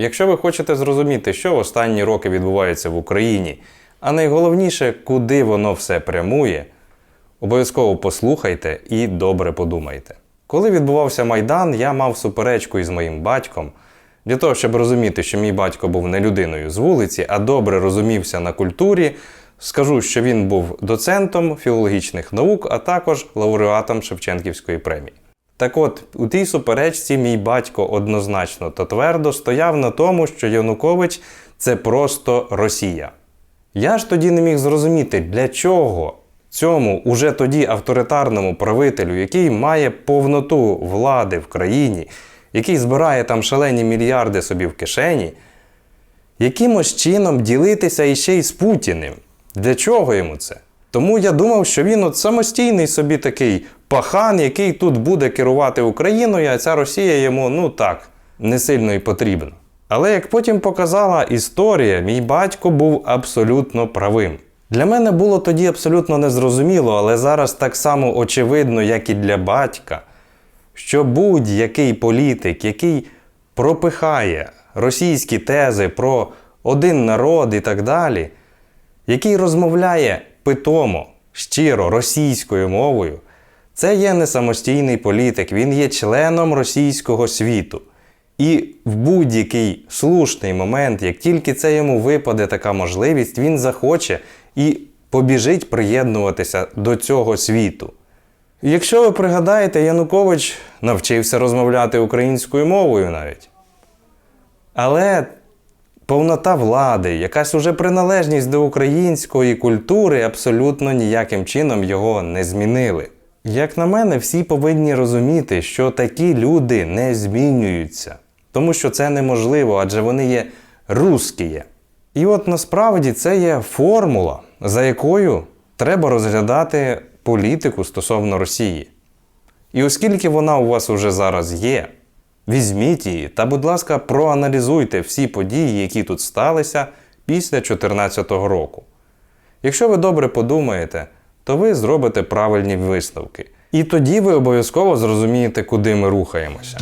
Якщо ви хочете зрозуміти, що в останні роки відбувається в Україні, а найголовніше, куди воно все прямує, обов'язково послухайте і добре подумайте. Коли відбувався Майдан, я мав суперечку із моїм батьком. Для того, щоб розуміти, що мій батько був не людиною з вулиці, а добре розумівся на культурі, скажу, що він був доцентом філологічних наук, а також лауреатом Шевченківської премії. Так от, у тій суперечці мій батько однозначно та твердо стояв на тому, що Янукович це просто Росія. Я ж тоді не міг зрозуміти, для чого цьому уже тоді авторитарному правителю, який має повноту влади в країні, який збирає там шалені мільярди собі в кишені, якимось чином ділитися іще й з Путіним. Для чого йому це? Тому я думав, що він от самостійний собі такий пахан, який тут буде керувати Україною, а ця Росія йому, ну так, не сильно й потрібна. Але як потім показала історія, мій батько був абсолютно правим. Для мене було тоді абсолютно незрозуміло, але зараз так само очевидно, як і для батька, що будь-який політик, який пропихає російські тези про один народ і так далі, який розмовляє питомо, щиро російською мовою, це є не самостійний політик, він є членом російського світу. І в будь-який слушний момент, як тільки це йому випаде така можливість, він захоче і побіжить приєднуватися до цього світу. Якщо ви пригадаєте, Янукович навчився розмовляти українською мовою навіть. Але повнота влади, якась уже приналежність до української культури абсолютно ніяким чином його не змінили. Як на мене, всі повинні розуміти, що такі люди не змінюються, тому що це неможливо, адже вони є русські. І от насправді це є формула, за якою треба розглядати політику стосовно Росії. І оскільки вона у вас уже зараз є, візьміть її та, будь ласка, проаналізуйте всі події, які тут сталися після 2014 року. Якщо ви добре подумаєте, то ви зробите правильні висновки. І тоді ви обов'язково зрозумієте, куди ми рухаємося.